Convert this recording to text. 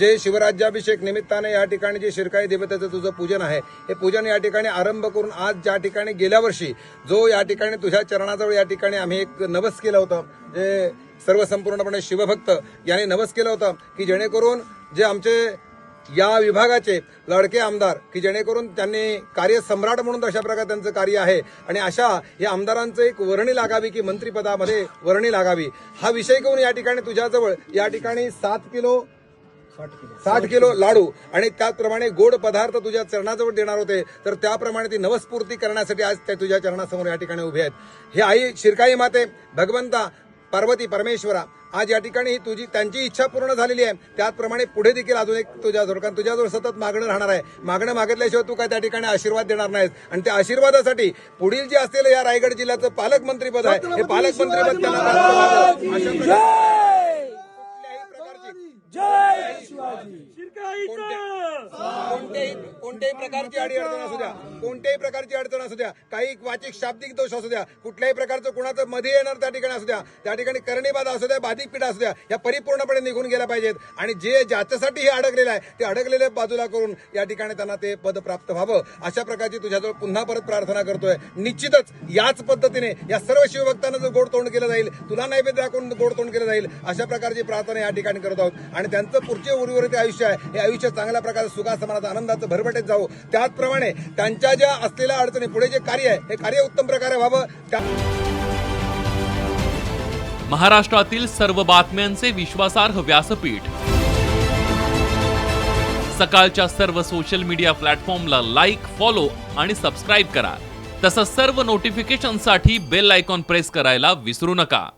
जे शिवराज्याभिषेक निमित्ताने या ठिकाणी जे शिरकाई देवतेचं तुझं पूजन आहे हे पूजन या ठिकाणी आरंभ करून आज ज्या ठिकाणी गेल्या वर्षी जो या ठिकाणी तुझ्या चरणाजवळ या ठिकाणी आम्ही एक नवस केलं होतं जे सर्व संपूर्णपणे शिवभक्त यांनी नवस केलं होतं की जेणेकरून जे आमचे या विभागाचे लडके आमदार की जेणेकरून त्यांनी कार्यसम्राट म्हणून अशा प्रकारे त्यांचं कार्य आहे आणि अशा या आमदारांचं एक वर्णी लागावी की मंत्रिपदामध्ये वर्णी लागावी. हा विषय घेऊन या ठिकाणी तुझ्याजवळ या ठिकाणी सात किलो साठ किलो. लाडू. आणि त्याचप्रमाणे गोड पदार्थ तुझ्या चरणाजवळ देणार होते. तर त्याप्रमाणे ती नवस्फूर्ती करण्यासाठी आज त्या तुझ्या चरणासमोर या ठिकाणी उभे आहेत. हे आई शिरकाई माते भगवंता पार्वती परमेश्वरा आज या ठिकाणी ही तुझी त्यांची इच्छा पूर्ण झालेली आहे. त्याचप्रमाणे पुढे देखील अजून एक तुझ्याजवळ कारण तुझ्याजवळ सतत मागणं राहणार आहे. मागणं मागितल्याशिवाय तू काय त्या ठिकाणी आशीर्वाद देणार नाहीस. आणि त्या आशीर्वादासाठी पुढील जे असलेलं या रायगड जिल्ह्याचं पालकमंत्रीपद आहे. हे पालकमंत्रीपद त्यांना प्राप्त व्हावं. अशा प्रकारे कुठल्याही प्रकारची कोणत्याही कोणत्याही प्रकारची अडीअडचण असू द्या. कोणत्याही प्रकारची अडचण असू द्या. काही वाचिक शाब्दिक दोष असू द्या. कुठल्याही प्रकारचं कुणाचं मध्ये येणार त्या ठिकाणी असू द्या. त्या ठिकाणी करणी बाधा असू द्या बाधिक पीठ असू द्या या परिपूर्णपणे निघून गेल्या पाहिजेत. आणि जे ज्याच्यासाठी हे अडकलेलं आहे ते अडकलेले बाजूला करून या ठिकाणी त्यांना ते पद प्राप्त व्हावं. अशा प्रकारची तुझ्याजवळ पुन्हा परत प्रार्थना करतोय. निश्चितच याच पद्धतीने या सर्व शिवभक्तांना जर गोड तोंड केलं जाईल तुला नैवेद्य दाखवून गोड तोंड केलं जाईल अशा प्रकारची प्रार्थना या ठिकाणी करत आहोत. आणि त्यांचं पुढचे उर्वरित आयुष्य आहे. हे आयुष्य चांगल्या प्रकारे सुखासमानाचं आनंदाचं आनंदाचं भरभटेत जाऊ. त्याचप्रमाणे त्यांच्या ज्या असलेल्या अडचणी पुढे जे कार्य आहे हे कार्य उत्तम प्रकारे व्हावं. त्या महाराष्ट्रातील सर्व बातम्यांचे विश्वासार्ह व्यासपीठ. सकाळच्या सर्व सोशल मीडिया प्लॅटफॉर्मला लाईक फॉलो आणि सबस्क्राईब करा. तसंच सर्व नोटिफिकेशनसाठी बेल आयकॉन प्रेस करायला विसरू नका.